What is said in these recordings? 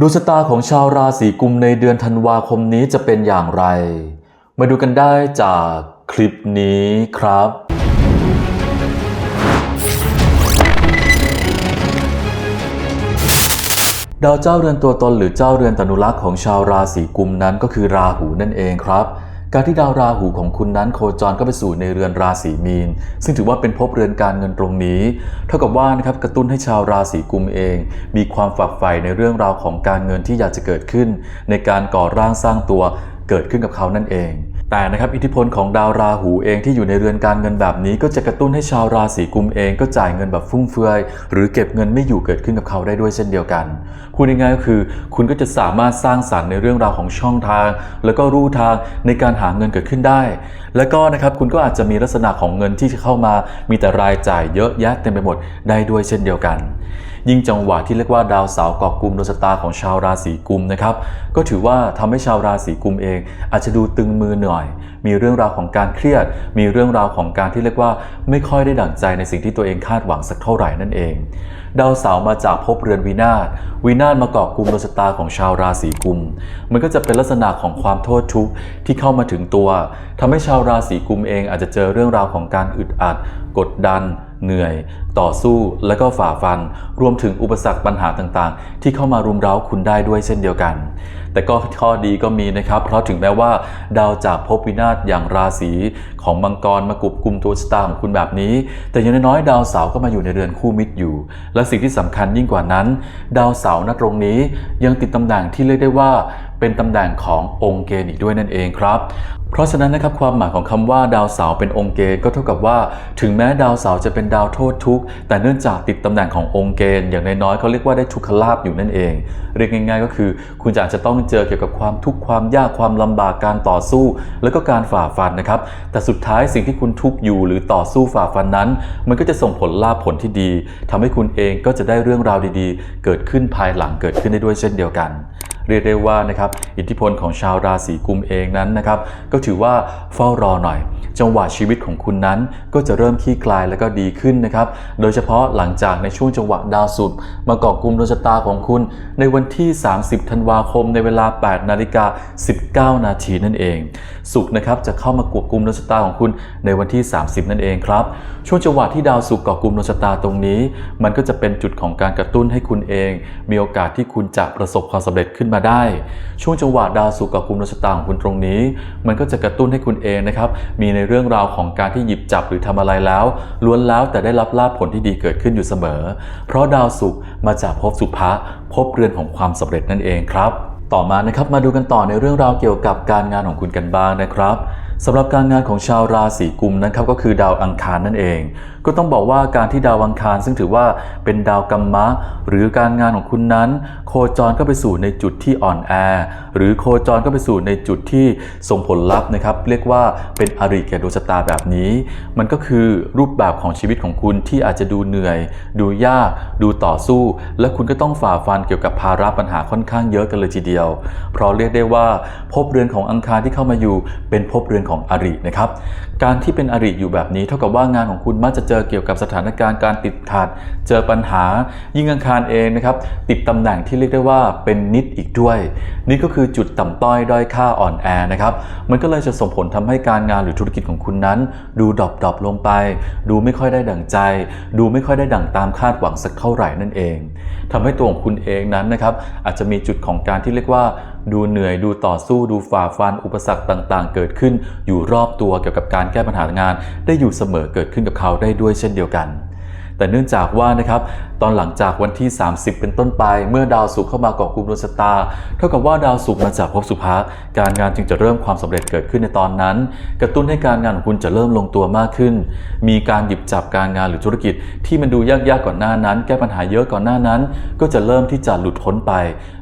ดวงชะตาของชาวราศีกุมในเดือนธันวาคมนี้จะเป็นอย่างไร มาดูกันได้จากคลิปนี้ครับ ดาวเจ้าเรือนตัวตนหรือเจ้าเรือนตนุรักษ์ของชาวราศีกุมนั้นก็คือราหูนั่นเองครับ การที่ดาวราหูของคุณนั้นโคจรเข้าไปสู่ในเรือนราศีมีน ซึ่งถือว่าเป็นภพเรือนการเงินตรงนี้ เท่ากับว่านะครับกระตุ้นให้ชาวราศีกุมเอง มีความฝักใฝ่ในเรื่องราวของการเงินที่อยากจะเกิดขึ้น ในการก่อร่างสร้างตัวเกิดขึ้นกับเขานั่นเอง แต่นะครับอิทธิพลของดาวราหูเองที่อยู่ในเรือนการเงินแบบนี้ก็จะกระตุ้นให้ชาวราศีกุมเองก็จ่ายเงินแบบฟุ่มเฟือย หรือเก็บเงินไม่อยู่เกิดขึ้นกับเขาได้ด้วยเช่นเดียวกันพูดง่ายๆก็คือ คุณก็จะสามารถสร้างสรรค์ในเรื่องราวของช่องทาง แล้วก็รูทางในการหาเงินเกิดขึ้นได้ แล้วก็นะครับคุณก็อาจจะมีลักษณะของเงินที่เข้ามา มีแต่รายจ่ายเยอะแยะเต็มไปหมดได้ด้วยเช่นเดียวกัน ยิ่งจังหวะที่เรียกว่าดาวเสาร์เกาะกลุ่มดวงชะตาของชาวราศีกุมนะครับก็ถือว่าทำให้ชาวราศีกุมเอง อาจจะดูตึงมือหน่อย มีเรื่องราวของการเครียด มีเรื่องราวของการที่เรียกว่าไม่ค่อยได้ดั่งใจในสิ่งที่ตัวเองคาดหวังสักเท่าไหร่นั่นเอง ดาวเสาร์มาจากภพเรือนวินาศวินาศมาเกาะกลุ่มดวงชะตาของชาวราศีกุม มันก็จะเป็นลักษณะของความโทษทุกข์ที่เข้ามาถึงตัวทำให้ชาวราศีกุมเองอาจจะเจอเรื่องราวของการอึดอัด กดดัน เหนื่อย ต่อสู้และก็ฝ่าฟัน รวมถึงอุปสรรคปัญหาต่างๆ ที่เข้ามารุมเร้าคุณได้ด้วยเช่นเดียวกัน แต่ก็ข้อดีก็มีนะครับ เพราะถึงแม้ว่า ดาวจากภพวินาศอย่างราศีของมังกรมากุบกุมตัวชะตาของคุณแบบนี้ แต่อย่างน้อยๆดาวเสาร์ก็มาอยู่ในเรือนคู่มิตรอยู่ และสิ่งที่สำคัญยิ่งกว่านั้น ดาวเสาร์ณตรงนี้ยังติดตำแหน่งที่เรียกได้ว่าเป็นตำแหน่งขององค์เกณฑ์อีกด้วยนั่นเองครับ เพราะฉะนั้นนะครับความหมายของคำว่าดาวเสาร์เป็นองค์เกณฑ์ก็เท่ากับว่า ถึงแม้ดาวเสาร์จะเป็นดาวโทษทุกข์แต่เนื่องจากติดตำแหน่งขององค์เกณฑ์อย่างน้อยๆเขาเรียกว่าได้ทุกขลาภอยู่นั่นเอง เรียกง่ายๆ ก็คือ คุณจะอาจจะต้องเจอเกี่ยวกับความทุกข์ความยากความลำบากการต่อสู้ แล้วก็การฝ่าฟันนะครับ แต่สุดท้ายสิ่งที่คุณทุกข์อยู่หรือต่อสู้ฝ่าฟันนั้น มันก็จะส่งผลลาภผลที่ดีทำให้คุณเองก็จะได้เรื่องราวดีๆ เกิดขึ้นภายหลังเกิดขึ้นได้ด้วยเช่นเดียวกัน เรียกได้ว่านะครับอิทธิพลของชาวราศีกุมเองนั้นนะครับก็ถือว่าเฝ้ารอหน่อย จังหวะชีวิตของคุณนั้น ก็จะเริ่มคลี่คลายแล้วก็ดีขึ้นนะครับโดยเฉพาะหลังจากในช่วงจังหวะดาวศุกร์มาเกาะกลุ่มดวงชะตาของคุณ ในวันที่ 30 ธันวาคมในเวลา 8 นาฬิกา 19 นาทีนั่นเองศุกร์นะครับจะเข้ามากวกกลุ่มดวงชะตาของคุณในวันที่ 30 นั่นเองครับช่วงจังหวะที่ดาวศุกร์เกาะกลุ่มดวงชะตาตรงนี้ มันก็จะเป็นจุดของการกระตุ้นให้คุณเอง มีโอกาสที่คุณจะประสบความสำเร็จขึ้นมาได้ ช่วงจังหวะดาวศุกกับกลุ่มดวงชะตาของคุณตรงนี้ มันก็จะกระตุ้นให้คุณเองนะครับ มีในเรื่องราวของการที่หยิบจับหรือทำอะไรแล้ว ล้วนแล้วแต่ได้รับลาภผลที่ดีเกิดขึ้นอยู่เสมอ เพราะดาวศุกมาจากภพสุภะภพเรือนของความสำเร็จนั่นเองครับ ต่อมานะครับมาดูกันต่อในเรื่องราวเกี่ยวกับการงานของคุณกันบ้างนะครับสำหรับการงานของชาวราศีกุมนะครับก็คือดาวอังคารนั่นเอง ก็ต้องบอกว่าการที่ดาวอังคาร ซึ่งถือว่าเป็นดาวกัมมะ หรือการงานของคุณนั้น โคจรก็ไปสู่ในจุดที่อ่อนแอ หรือโคจรก็ไปสู่ในจุดที่ส่งผลลัพธ์นะครับ เรียกว่าเป็นอริแก่ดวงชะตาแบบนี้ มันก็คือรูปแบบของชีวิตของคุณที่อาจจะดูเหนื่อย ดูยาก ดูต่อสู้ และคุณก็ต้องฝ่าฟันเกี่ยวกับภาระปัญหาค่อนข้างเยอะกันเลยทีเดียว เพราะเรียกได้ว่าภพเรือนของอังคารที่เข้ามาอยู่เป็นภพเรือนของอรินะครับ การที่เป็นอริอยู่แบบนี้เท่ากับว่างานของคุณมักจะเจอเกี่ยวกับสถานการณ์การติดขัด เจอปัญหา ยิ่งอังคารเองนะครับติดตำแหน่งที่เรียกได้ว่าเป็นนิดอีกด้วย นี่ก็คือจุดต่ำต้อยด้อยค่าอ่อนแอนะครับมันก็เลยจะส่งผลทำให้การงานหรือธุรกิจของคุณนั้น ดูดรอปดรอปลงไป ดูไม่ค่อยได้ดั่งใจ ดูไม่ค่อยได้ดั่งตามคาดหวังสักเท่าไหร่นั่นเองทำให้ตัวของคุณเองนั้นนะครับอาจจะมีจุดของการที่เรียกว่า ดูเหนื่อยดูต่อสู้ดูฝ่าฟันอุปสรรคต่างๆ เกิดขึ้นอยู่รอบตัวเกี่ยวกับการแก้ปัญหางาน ได้อยู่เสมอเกิดขึ้นกับเขาได้ด้วยเช่นเดียวกัน แต่เนื่องจากว่านะครับตอนหลังจากวันที่ 30 เป็นต้นไป เมื่อดาวศุกร์เข้ามาเกาะกลุ่มดวงชะตา เท่ากับว่าดาวศุกร์มาจากภพสุภะการงานจึงจะเริ่มความสำเร็จเกิดขึ้นในตอนนั้น กระตุ้นให้การงานของคุณจะเริ่มลงตัวมากขึ้น มีการหยิบจับการงานหรือธุรกิจ ที่มันดูยากๆก่อนหน้านั้น แก้ปัญหาเยอะก่อนหน้านั้น ก็จะเริ่มที่จะหลุดพ้นไป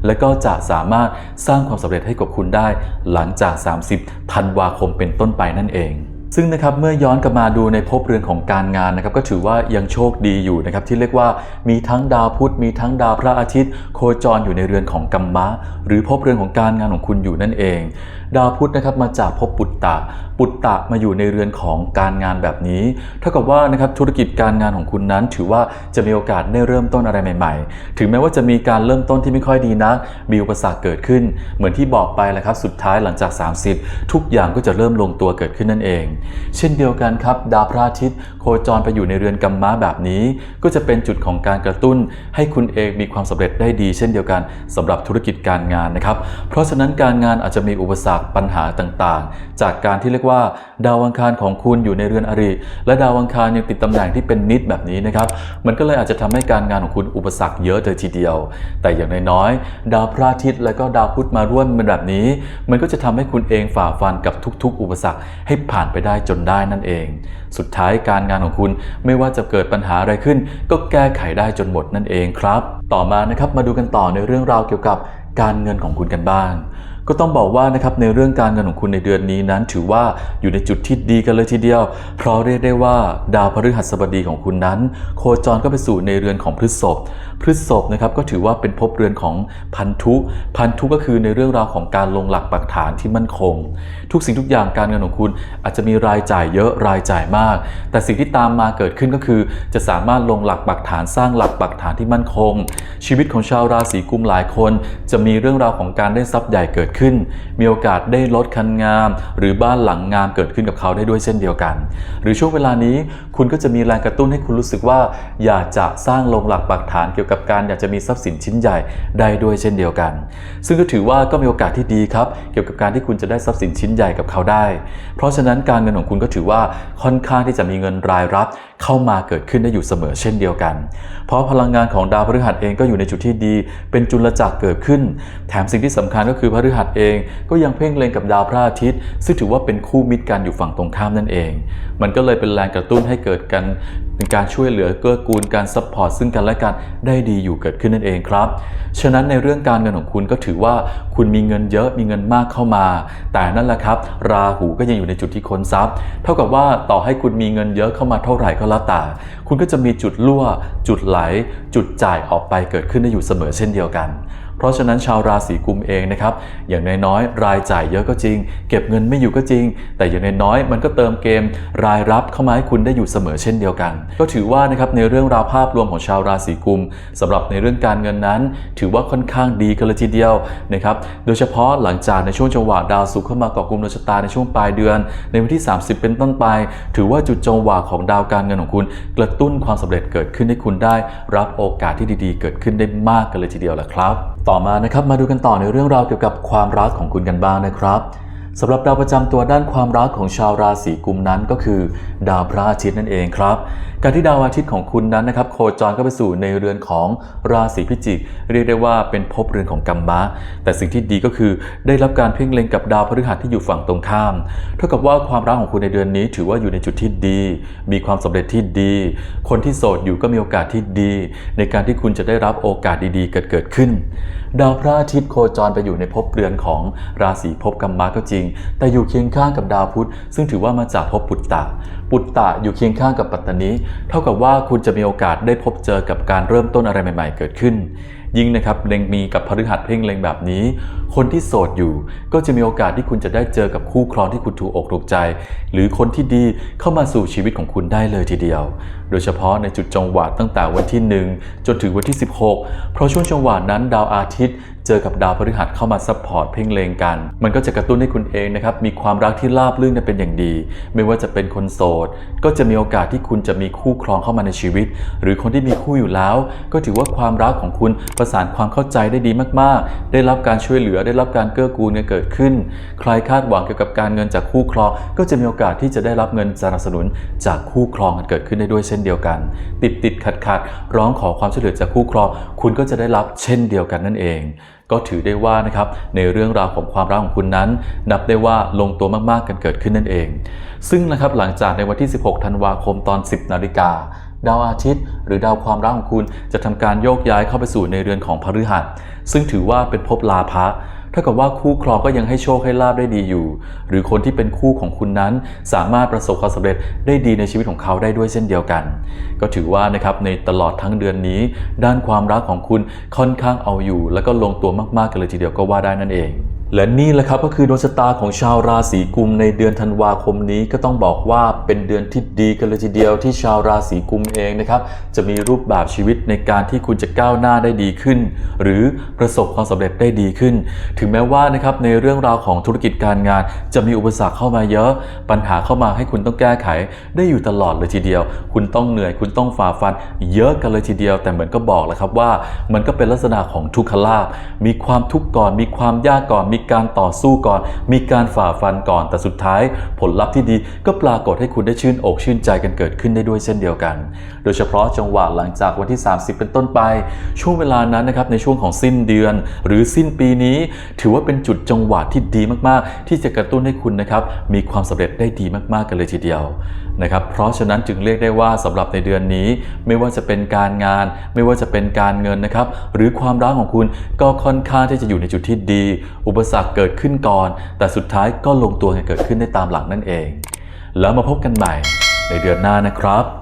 และก็จะสามารถสร้างความสำเร็จให้กับคุณได้ หลังจาก 30 ธันวาคมเป็นต้นไปนั่นเอง ซึ่งนะครับเมื่อย้อนกลับมาดูในภพเรือนของการงานนะครับก็ถือว่ายังโชคดีอยู่นะครับที่เรียกว่ามีทั้งดาวพุธมีทั้งดาวพระอาทิตย์ โคจรอยู่ในเรือนของกัมมะ หรือภพเรือนของการงานของคุณอยู่นั่นเอง ดาวพุธนะครับมาจากภพปุตตะปุตตะมาอยู่ในเรือนของการงานแบบนี้เท่ากับว่านะครับธุรกิจการงานของคุณนั้น ถือว่าจะมีโอกาสได้เริ่มต้นอะไรใหม่ ๆ ถึงแม้ว่าจะมีการเริ่มต้นที่ไม่ค่อยดีนักมีอุปสรรคเกิดขึ้น เหมือนที่บอกไปแหละครับสุดท้ายหลังจาก 30 ทุกอย่างก็จะเริ่มลงตัวเกิดขึ้นนั่นเองเช่นเดียวกันครับ ดาวพระอาทิตย์โคจรไปอยู่ในเรือนกัมมะแบบนี้ ก็จะเป็นจุดของการกระตุ้น ให้คุณเองมีความสำเร็จได้ดี เช่นเดียวกันสำหรับธุรกิจการงานนะครับ เพราะฉะนั้นการงานอาจจะมีอุปสรรคปัญหาต่างๆ จากการที่เรียกว่า ดาวอังคารของคุณอยู่ในเรือนอริ และดาวอังคารยังติดตำแหน่งที่เป็นนิดแบบนี้นะครับ มันก็เลยอาจจะทำให้การงานของคุณอุปสรรคเยอะเลยทีเดียว แต่อย่างน้อยๆดาวพระอาทิตย์และก็ดาวพุธมาร่วมเป็นแบบนี้ มันก็จะทำให้คุณเองฝ่าฟันกับทุก ๆ อุปสรรคให้ผ่านไปได้ได้จนได้นั่นเอง สุดท้ายการงานของคุณไม่ว่าจะเกิดปัญหาอะไรขึ้น ก็แก้ไขได้จนหมดนั่นเองครับ ต่อมานะครับมาดูกันต่อในเรื่องราวเกี่ยวกับการเงินของคุณกันบ้าง ก็ต้องบอกว่านะครับในเรื่องการเงินของคุณในเดือนนี้นั้นถือว่าอยู่ในจุดที่ดีกันเลยทีเดียว เพราะเรียกได้ว่าดาวพฤหัสบดีของคุณนั้น โคจรก็ไปสู่ในเรือนของพฤษภพฤษภนะครับก็ถือว่าเป็นภพเรือนของพันธุพันธุก็คือในเรื่องราวของการลงหลักปักฐานที่มั่นคง ทุกสิ่งทุกอย่างการเงินของคุณอาจจะมีรายจ่ายเยอะรายจ่ายมาก แต่สิ่งที่ตามมาเกิดขึ้นก็คือ จะสามารถลงหลักปักฐานสร้างหลักปักฐานที่มั่นคง ชีวิตของชาวราศีกุมหลายคน จะมีเรื่องราวของการได้ทรัพย์ใหญ่เกิดขึ้น มีโอกาสได้รถคันงาม หรือบ้านหลังงามเกิดขึ้นกับเขาได้ด้วยเช่นเดียวกัน หรือช่วงเวลานี้คุณก็จะมีแรงกระตุ้นให้คุณรู้สึกว่า อยากจะสร้างลงหลักปักฐานเกี่ยวกับการอยากจะมีทรัพย์สินชิ้นใหญ่ได้ด้วยเช่นเดียวกัน ซึ่งก็ถือว่าก็มีโอกาสที่ดีครับ เกี่ยวกับการที่คุณจะได้ทรัพย์สินชิ้นใหญ่กับเขาได้ เพราะฉะนั้นการเงินของคุณก็ถือว่าค่อนข้างที่จะมีเงินรายรับ เข้ามาเกิดขึ้นได้อยู่เสมอเช่นเดียวกัน เพราะพลังงานของดาวพฤหัสเองก็อยู่ในจุดที่ดี เป็นจุลจักรเกิดขึ้น แถมสิ่งที่สำคัญก็คือพฤหัสเองก็ยังเพ่งเล็งกับดาวพระอาทิตย์ ซึ่งถือว่าเป็นคู่มิตรกันอยู่ฝั่งตรงข้ามนั่นเอง มันก็เลยเป็นแรงกระตุ้นให้เกิดกัน เป็นการช่วยเหลือเกื้อกูลการซัพพอร์ตซึ่งกันและกันได้ดีอยู่เกิดขึ้นนั่นเองครับ ฉะนั้นในเรื่องการเงินของคุณก็ถือว่าคุณมีเงินเยอะมีเงินมากเข้ามา แต่นั่นแหละครับ ราหูก็ยังอยู่ในจุดที่ค้นทรัพย์ เท่ากับว่าต่อให้คุณมีเงินเยอะเข้ามาเท่าไหร่ก็แล้วแต่คุณก็จะมีจุดรั่ว จุดไหล จุดจ่ายออกไปเกิดขึ้นได้อยู่เสมอเช่นเดียวกัน เพราะฉะนั้นชาวราศีกุมเองนะครับอย่างน้อยๆรายจ่ายเยอะก็จริง เก็บเงินไม่อยู่ก็จริง แต่อย่างน้อยๆมันก็เติมเกมรายรับเข้ามาให้คุณได้อยู่เสมอเช่นเดียวกัน ก็ถือว่านะครับในเรื่องราวภาพรวมของชาวราศีกุมสำหรับในเรื่องการเงินนั้น ถือว่าค่อนข้างดีกันเลยทีเดียวนะครับโดยเฉพาะหลังจากในช่วงจังหวะดาวศุกร์เข้ามาเกาะกลุ่มดวงชะตาในช่วงปลายเดือน ในวันที่ 30 เป็นต้นไป ถือว่าจุดจังหวะของดาวการเงินของคุณ กระตุ้นความสำเร็จเกิดขึ้นให้คุณได้ รับโอกาสที่ดีๆ เกิดขึ้นได้มากกันเลยทีเดียวแหละครับ ต่อมานะครับมาดูกันต่อในเรื่องราวเกี่ยวกับความรักของคุณกันบ้างนะครับ สำหรับดาวประจำตัวด้านความรักของชาวราศีกุมนั้นก็คือ ดาวพระอาทิตย์นั่นเองครับ การที่ดาวอาทิตย์ของคุณนั้นนะครับโคจรเข้าไปสู่ในเรือนของราศีพิจิก เรียกได้ว่าเป็นภพเรือนของกัมมะแต่สิ่งที่ดีก็คือได้รับการเพ่งเล็งกับดาวพฤหัสที่อยู่ฝั่งตรงข้าม เท่ากับว่าความรักของคุณในเดือนนี้ ถือว่าอยู่ในจุดที่ดี มีความสำเร็จที่ดี คนที่โสดอยู่ก็มีโอกาสที่ดี ในการที่คุณจะได้รับโอกาสดีๆ เกิดเกิดขึ้น ดาวพระอาทิตย์โคจรไปอยู่ในภพเรือนของราศีภพกัมมะก็จริง แต่อยู่เคียงข้างกับดาวพุธ ซึ่งถือว่ามาจากภพปุตตะ ปุตตะอยู่เคียงข้างกับปัตตานีเท่ากับว่าคุณจะมีโอกาสได้พบเจอกับการเริ่มต้นอะไรใหม่ ๆ เกิดขึ้น ยิ่งนะครับเล็งมีกับพฤหัสเพ่งเล็งแบบนี้ คนที่โสดอยู่ก็จะมีโอกาสที่คุณจะได้เจอกับคู่ครองที่คุณถูกอกถูกใจ หรือคนที่ดีเข้ามาสู่ชีวิตของคุณได้เลยทีเดียว โดยเฉพาะในจุดจังหวะตั้งแต่วันที่ 1 จนถึงวันที่ 16 เพราะช่วงจังหวะนั้นดาวอาทิตย์ เจอกับดาวพฤหัสเข้ามาซัพพอร์ตเพ่งเลงกัน มันก็จะกระตุ้นให้คุณเองนะครับมีความรักที่ราบรื่นเป็นอย่างดี ไม่ว่าจะเป็นคนโสด ก็จะมีโอกาสที่คุณจะมีคู่ครองเข้ามาในชีวิต หรือคนที่มีคู่อยู่แล้ว ก็ถือว่าความรักของคุณประสานความเข้าใจได้ดีมากๆ ได้รับการช่วยเหลือได้รับการเกื้อกูลกันเกิดขึ้น ใครคาดหวังเกี่ยวกับการเงินจากคู่ครอง ก็จะมีโอกาสที่จะได้รับเงินสนับสนุนจากคู่ครองกันเกิดขึ้นได้ด้วยเช่นเดียวกัน ติดติดขัดขัดร้องขอความช่วยเหลือจากคู่ครองคุณก็จะได้รับเช่นเดียวกันนั่นเอง ก็ถือได้ว่านะครับในเรื่องราวของความรักของคุณนั้น นับได้ว่าลงตัวมากๆกันเกิดขึ้นนั่นเอง ซึ่งนะครับหลังจากในวันที่ 16 ธันวาคมตอน 10 นาฬิกาดาวอาทิตย์ หรือดาวความรักของคุณจะทำการโยกย้ายเข้าไปสู่ในเรือนของพฤหัสซึ่งถือว่าเป็นภพลาภะ ถ้ากับว่าคู่ครองก็ยังให้โชคให้ลาบได้ดีอยู่ หรือคนที่เป็นคู่ของคุณนั้น สามารถประสบความสำเร็จได้ดีในชีวิตของเขาได้ด้วยเช่นเดียวกัน ก็ถือว่านะครับในตลอดทั้งเดือนนี้ ด้านความรักของคุณค่อนข้างเอาอยู่ แล้วก็ลงตัวมากๆกันเลยทีเดียวก็ว่าได้นั่นเอง และนี่แหละครับก็คือดวงชะตาของชาวราศีกุมในเดือนธันวาคมนี้ก็ต้องบอกว่าเป็นเดือนที่ดีกันเลยทีเดียวที่ชาวราศีกุมเองนะครับ จะมีรูปแบบชีวิตในการที่คุณจะก้าวหน้าได้ดีขึ้น หรือประสบความสำเร็จได้ดีขึ้น ถึงแม้ว่านะครับในเรื่องราวของธุรกิจการงาน จะมีอุปสรรคเข้ามาเยอะ ปัญหาเข้ามาให้คุณต้องแก้ไข ได้อยู่ตลอดเลยทีเดียว คุณต้องเหนื่อยคุณต้องฝ่าฟัน เยอะกันเลยทีเดียว แต่เหมือนก็บอกแหละครับว่า มันก็เป็นลักษณะของทุกขลาภมีความทุกข์ก่อนมีความยากก่อนมีการต่อสู้ก่อน มีการฝ่าฟันก่อน แต่สุดท้ายผลลัพธ์ที่ดีก็ปรากฏให้คุณได้ชื่นอกชื่นใจกันเกิดขึ้นได้ด้วยเช่นเดียวกัน โดยเฉพาะจังหวะหลังจากวันที่ 30 เป็นต้นไป ช่วงเวลานั้นนะครับในช่วงของสิ้นเดือน หรือสิ้นปีนี้ ถือว่าเป็นจุดจังหวะที่ดีมากๆ ที่จะกระตุ้นให้คุณนะครับมีความสำเร็จได้ดีมากๆกันเลยทีเดียว นะครับเพราะฉะนั้นจึงเรียกได้ว่าสำหรับในเดือนนี้ ไม่ว่าจะเป็นการงาน ไม่ว่าจะเป็นการเงินนะครับ หรือความรักของคุณก็ค่อนข้างที่จะอยู่ในจุดที่ดี อุปสรรคเกิดขึ้นก่อน แต่สุดท้ายก็ลงตัวกันเกิดขึ้นได้ตามหลังนั่นเอง แล้วมาพบกันใหม่ในเดือนหน้านะครับ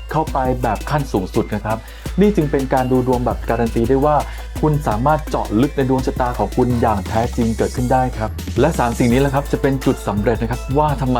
เข้าไปแบบขั้นสูงสุดนะครับ นี่จึงเป็นการดูดวงแบบการันตีได้ว่า คุณสามารถเจาะลึกในดวงชะตาของคุณอย่างแท้จริงเกิดขึ้นได้ครับ และ 3 สิ่งนี้แหละครับจะเป็นจุดสำเร็จนะครับว่าทำไม